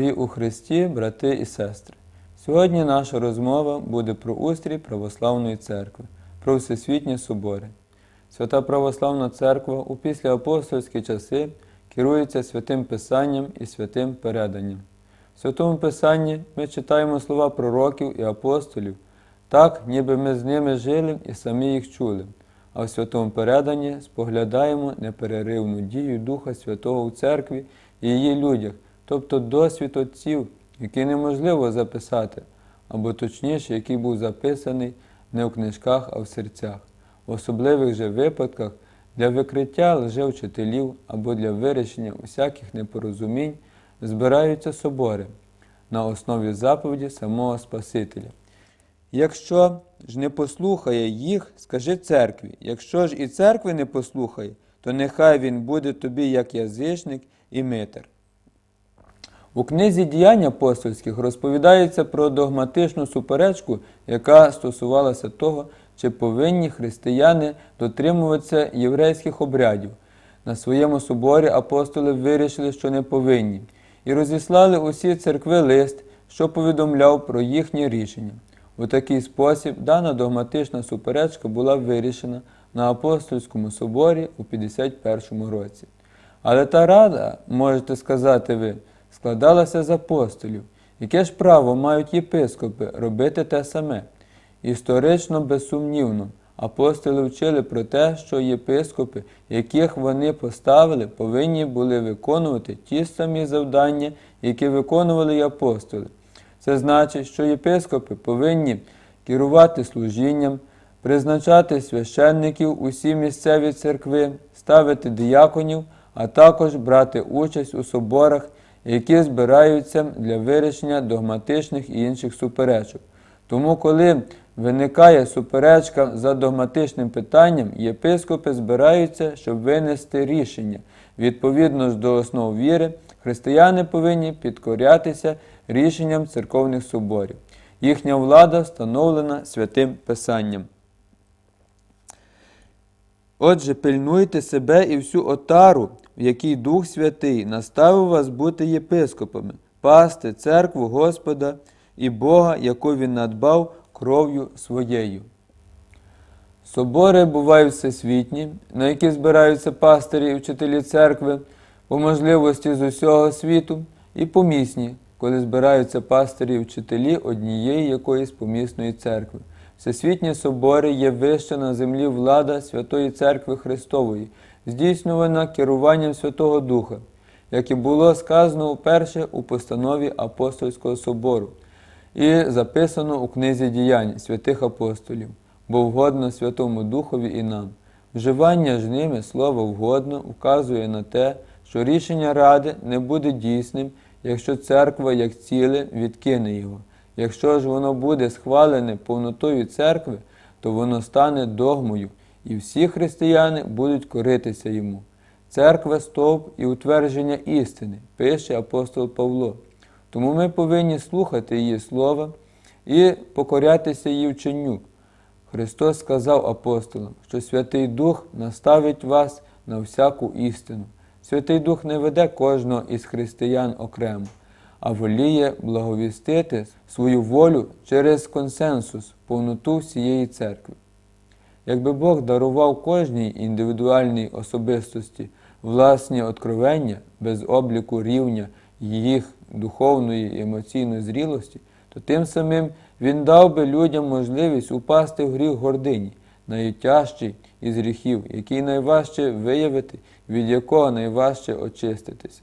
Дорогі у Христі, брати і сестри, сьогодні наша розмова буде про устрій Православної церкви, про всесвітні собори. Свята Православна Церква у післяапостольські часи керується святим Писанням і святим переданням. В Святому Писанні ми читаємо слова пророків і апостолів, так, ніби ми з ними жили і самі їх чули, а в святому переданні споглядаємо непереривну дію Духа Святого у церкві і її людях, тобто досвід отців, який неможливо записати, або точніше, який був записаний не в книжках, а в серцях, в особливих же випадках для викриття лжевчителів або для вирішення усяких непорозумінь збираються собори на основі заповіді самого Спасителя. Якщо ж не послухає їх, скажи церкві. Якщо ж і церкви не послухає, то нехай він буде тобі як язичник і митар. У книзі діянь апостольських розповідається про догматичну суперечку, яка стосувалася того, чи повинні християни дотримуватися єврейських обрядів. На своєму соборі апостоли вирішили, що не повинні, і розіслали усі церкви лист, що повідомляв про їхнє рішення. У такий спосіб дана догматична суперечка була вирішена на апостольському соборі у 51 році. Але та рада, можете сказати ви, складалася з апостолів. Яке ж право мають єпископи робити те саме? Історично безсумнівно, апостоли вчили про те, що єпископи, яких вони поставили, повинні були виконувати ті самі завдання, які виконували й апостоли. Це значить, що єпископи повинні керувати служінням, призначати священників усі місцеві церкви, ставити діяконів, а також брати участь у соборах, які збираються для вирішення догматичних і інших суперечок. Тому, коли виникає суперечка за догматичним питанням, єпископи збираються, щоб винести рішення. Відповідно ж до основ віри, християни повинні підкорятися рішенням церковних соборів. Їхня влада встановлена святим Писанням. Отже, пильнуйте себе і всю отару, в якій Дух Святий наставив вас бути єпископами, пасти церкву Господа і Бога, яку Він надбав кров'ю своєю. Собори бувають всесвітні, на які збираються пастирі і вчителі церкви по можливості з усього світу, і помісні, коли збираються пастирі і вчителі однієї якоїсь помісної церкви. Всесвітні собори є вища на землі влада Святої Церкви Христової, здійснювана керуванням Святого Духа, як і було сказано вперше у постанові Апостольського собору і записано у книзі діянь святих апостолів, бо вгодно Святому Духові і нам. Вживання ж ними слова вгодно вказує на те, що рішення Ради не буде дійсним, якщо церква як ціле відкине його. Якщо ж воно буде схвалене повнотою церкви, то воно стане догмою, і всі християни будуть коритися йому. Церква стовп і утвердження істини, пише апостол Павло. Тому ми повинні слухати її слова і покорятися її вченню. Христос сказав апостолам, що Святий Дух наставить вас на всяку істину. Святий Дух не веде кожного із християн окремо, а воліє благовістити свою волю через консенсус, повноту всієї церкви. Якби Бог дарував кожній індивідуальній особистості власні откровення без обліку рівня їх духовної і емоційної зрілості, то тим самим Він дав би людям можливість упасти в гріх гордині, найтяжчий із гріхів, який найважче виявити, від якого найважче очиститися.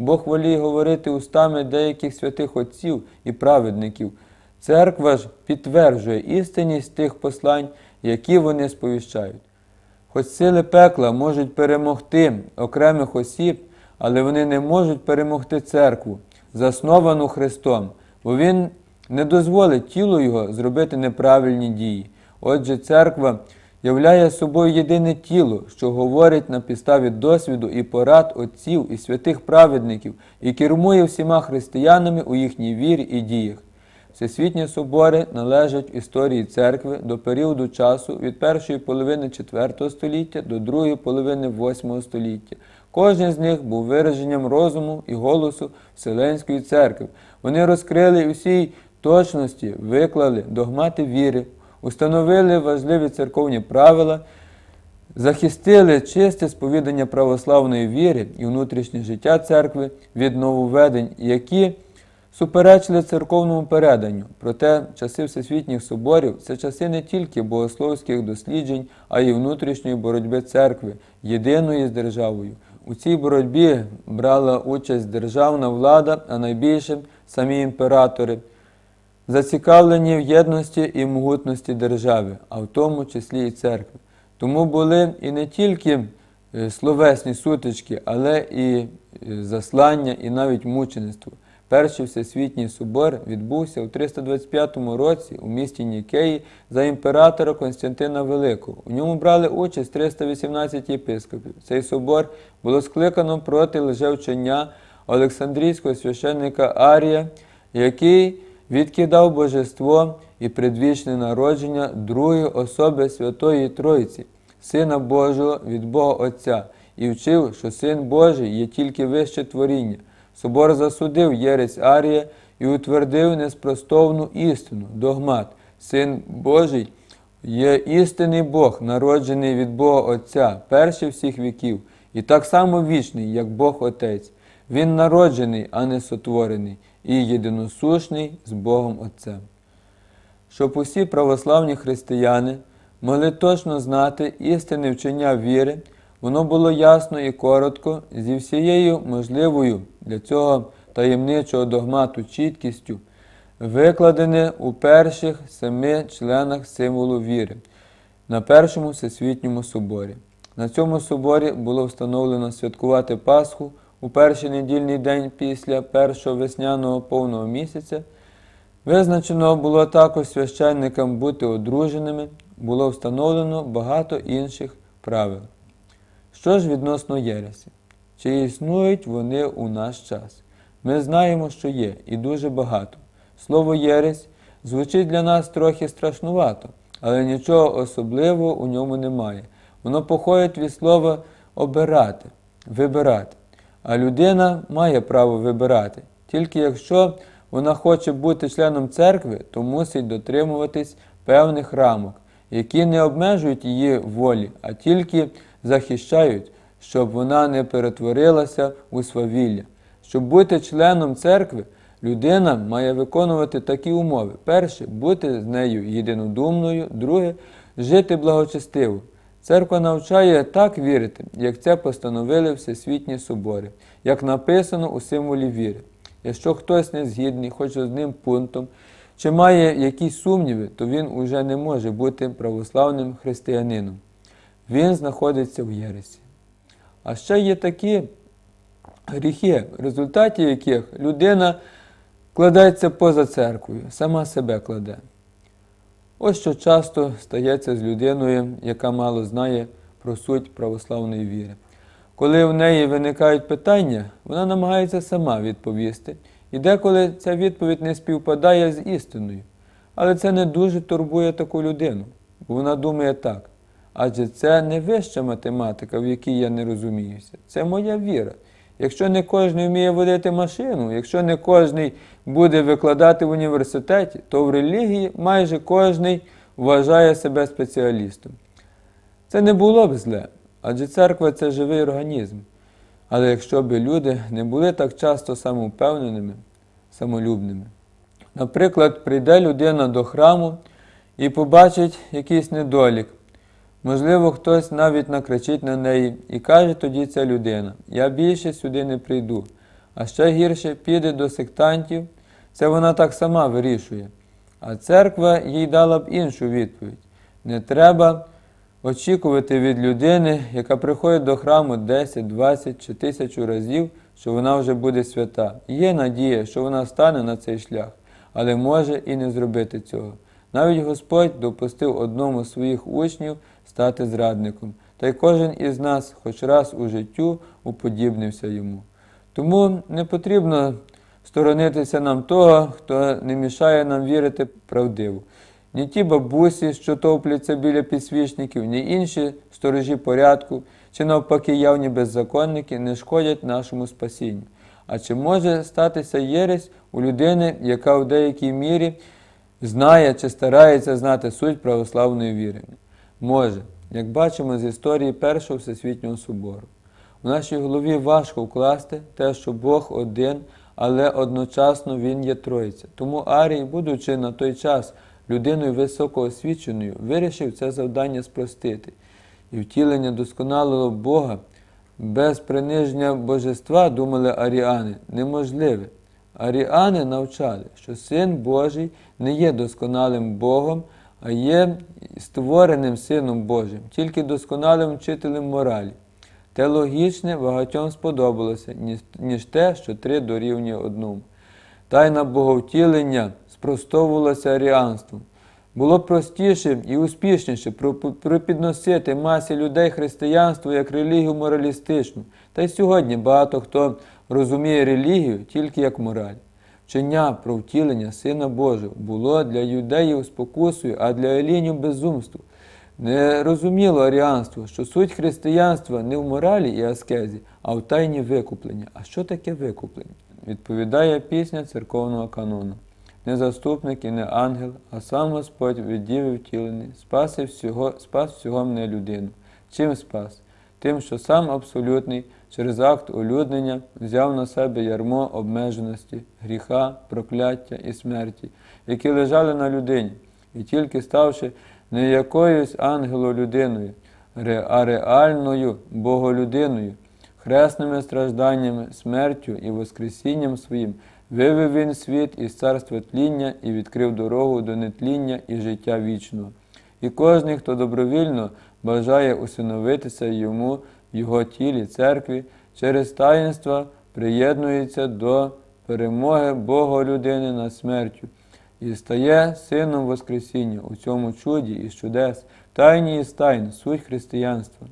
Бог воліє говорити устами деяких святих отців і праведників. Церква ж підтверджує істинність тих послань, які вони сповіщають. Хоч сили пекла можуть перемогти окремих осіб, але вони не можуть перемогти церкву, засновану Христом, бо Він не дозволить тілу Його зробити неправильні дії. Отже, церква являє собою єдине тіло, що говорить на підставі досвіду і порад отців і святих праведників і кермує всіма християнами у їхній вірі і діях. Всесвітні собори належать історії церкви до періоду часу від першої половини IV століття до другої половини VIII століття, Кожен з них був вираженням розуму і голосу Вселенської церкви. Вони розкрили усій точності, виклали догмати віри, установили важливі церковні правила, захистили чисте сповідання православної віри і внутрішнє життя церкви від нововведень, які суперечили церковному переданню. Проте часи всесвітніх соборів це часи не тільки богословських досліджень, а й внутрішньої боротьби церкви, єдиної з державою. У цій боротьбі брала участь державна влада, а найбільше самі імператори, зацікавлені в єдності і могутності держави, а в тому числі і церкви. Тому були і не тільки е, словесні сутички, але і е, заслання, і навіть мучеництво. Перший всесвітній собор відбувся у 325 році у місті Нікеї за імператора Константина Великого. У ньому брали участь 318 єпископів. Цей собор було скликано проти лжевчення Олександрійського священника Арія, який відкидав божество і предвічне народження другої особи Святої Тройці, Сина Божого від Бога Отця, і вчив, що Син Божий є тільки вище творіння. Собор засудив єресь Арія і утвердив неспростовну істину, догмат. Син Божий є істинний Бог, народжений від Бога Отця, перший всіх віків, і так само вічний, як Бог Отець. Він народжений, а не сотворений, і єдиносушний з Богом Отцем. Щоб усі православні християни могли точно знати істинне вчення віри, воно було ясно і коротко, зі всією можливою для цього таємничого догмату чіткістю, викладене у перших семи членах символу віри на Першому Всесвітньому соборі. На цьому соборі було встановлено святкувати Пасху у перший недільний день після першого весняного повного місяця. Визначено було також священникам бути одруженими, було встановлено багато інших правил. Що ж відносно Єресі? Чи існують вони у наш час? Ми знаємо, що є, і дуже багато. Слово Єресь звучить для нас трохи страшнувато, але нічого особливого у ньому немає. Воно походить від слова обирати, вибирати. А людина має право вибирати. Тільки якщо вона хоче бути членом церкви, то мусить дотримуватись певних рамок, які не обмежують її волі, а тільки захищають, щоб вона не перетворилася у свавілля. Щоб бути членом церкви, людина має виконувати такі умови: перше бути з нею єдинодумною, друге жити благочестиво. Церква навчає так вірити, як це постановили Всесвітні собори, як написано у символі віри. Якщо хтось не згідний хоч одним пунктом, чи має якісь сумніви, то він уже не може бути православним християнином. Він знаходиться в Єресі. А ще є такі гріхи, в результаті яких людина кладеться поза церквою, сама себе кладе. Ось що часто стається з людиною, яка мало знає про суть православної віри. Коли в неї виникають питання, вона намагається сама відповісти, і деколи ця відповідь не співпадає з істиною. Але це не дуже турбує таку людину, бо вона думає так. Адже це не вища математика, в якій я не розуміюся. Це моя віра. Якщо не кожен вміє водити машину, якщо не кожен буде викладати в університеті, то в релігії майже кожен вважає себе спеціалістом. Це не було б зле, адже церква це живий організм. Але якщо б люди не були так часто самовпевненими, самолюбними. Наприклад, прийде людина до храму і побачить якийсь недолік. Можливо, хтось навіть накричить на неї і каже тоді ця людина: Я більше сюди не прийду. А ще гірше піде до сектантів, це вона так сама вирішує. А церква їй дала б іншу відповідь: не треба очікувати від людини, яка приходить до храму 10, 20 чи тисячу разів, що вона вже буде свята. Є надія, що вона стане на цей шлях, але може і не зробити цього. Навіть Господь допустив одному з своїх учнів стати зрадником, та й кожен із нас хоч раз у життю уподібнився йому. Тому не потрібно сторонитися нам того, хто не мішає нам вірити правдиво. Ні ті бабусі, що топляться біля підсвічників, ні інші сторожі порядку, чи навпаки явні беззаконники не шкодять нашому спасінню. А чи може статися єресь у людини, яка в деякій мірі знає чи старається знати суть православної віри? Може, як бачимо з історії Першого Всесвітнього собору. У нашій голові важко вкласти те, що Бог один, але одночасно Він є Троїця. Тому Арій, будучи на той час людиною високоосвіченою, вирішив це завдання спростити. І втілення досконалого Бога без приниження божества, думали аріани, неможливе. Аріани навчали, що Син Божий не є досконалим Богом, а є створеним Сином Божим, тільки досконалим вчителем моралі. Те логічне багатьом сподобалося, ніж- те, що три дорівнює одному. Тайна боговтілення спростовувалася аріанством. Було простіше і успішніше про- пропідносити масі людей християнство як релігію моралістичну. Та й сьогодні багато хто розуміє релігію тільки як мораль. Вчення про втілення Сина Божого було для юдеїв спокусою, а для елінів безумством. Не розуміло аріанство, що суть християнства не в моралі і аскезі, а в тайні викуплення. А що таке викуплення? Відповідає пісня церковного канону. Не заступник і не ангел, а сам Господь від діви втілений, спас всього мене людину. Чим спас? Тим, що сам абсолютний через акт улюднення взяв на себе ярмо обмеженості, гріха, прокляття і смерті, які лежали на людині, і тільки ставши не якоюсь ангело-людиною, а реальною боголюдиною, хресними стражданнями, смертю і воскресінням своїм, вивів він світ із царства тління і відкрив дорогу до нетління і життя вічного. І кожен, хто добровільно бажає усиновитися йому його тілі церкві, через таїнства приєднується до перемоги Бога людини над смертю і стає сином Воскресіння у цьому чуді і чудес, тайні із тайн, суть християнства,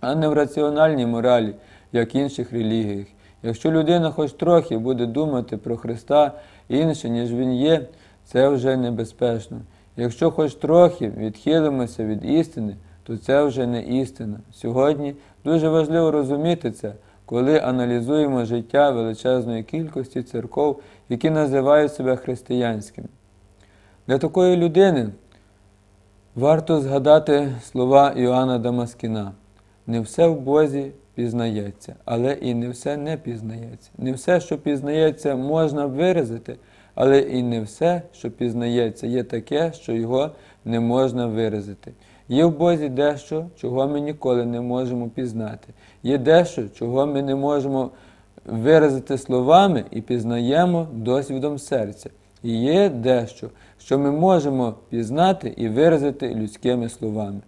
а не в раціональній моралі, як інших релігіях. Якщо людина хоч трохи буде думати про Христа інше, ніж Він є, це вже небезпечно. Якщо хоч трохи відхилимося від істини, то це вже не істина. Сьогодні дуже важливо розуміти це, коли аналізуємо життя величезної кількості церков, які називають себе християнськими. Для такої людини варто згадати слова Іоанна Дамаскіна. Не все в Бозі пізнається, але і не все не пізнається. Не все, що пізнається, можна виразити, але і не все, що пізнається, є таке, що його не можна виразити. Є в Бозі дещо, чого ми ніколи не можемо пізнати. Є дещо, чого ми не можемо виразити словами і пізнаємо досвідом серця. І є дещо, що ми можемо пізнати і виразити людськими словами.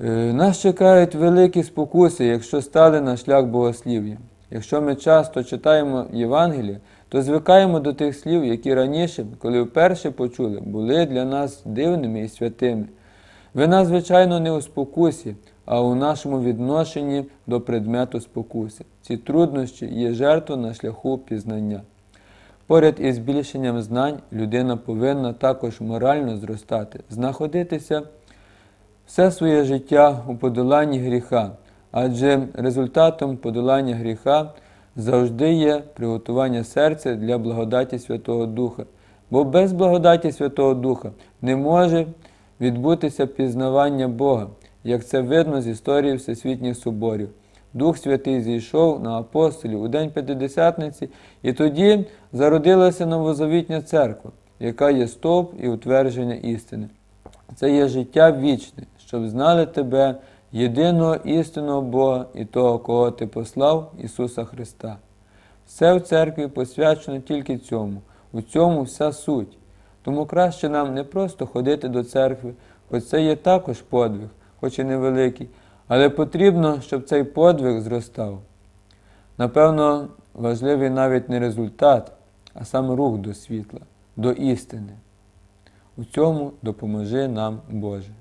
Е, Нас чекають великі спокуси, якщо стали на шлях богослів'я. Якщо ми часто читаємо Євангеліє, то звикаємо до тих слів, які раніше, коли вперше почули, були для нас дивними і святими. Вина, звичайно, не у спокусі, а у нашому відношенні до предмету спокуси. Ці труднощі є жертва на шляху пізнання. Поряд із збільшенням знань людина повинна також морально зростати, знаходитися все своє життя у подоланні гріха, адже результатом подолання гріха завжди є приготування серця для благодаті Святого Духа. Бо без благодаті Святого Духа не може відбутися пізнавання Бога, як це видно з історії Всесвітніх соборів. Дух Святий зійшов на апостолів у день П'ятидесятниці, і тоді зародилася новозавітня церква, яка є стовп і утвердження істини. Це є життя вічне, щоб знали тебе, єдиного істинного Бога і того, кого ти послав, Ісуса Христа. Все в церкві посвячено тільки цьому, у цьому вся суть. Тому краще нам не просто ходити до церкви, хоч це є також подвиг, хоч і невеликий, але потрібно, щоб цей подвиг зростав. Напевно, важливий навіть не результат, а сам рух до світла, до істини. У цьому допоможи нам Боже.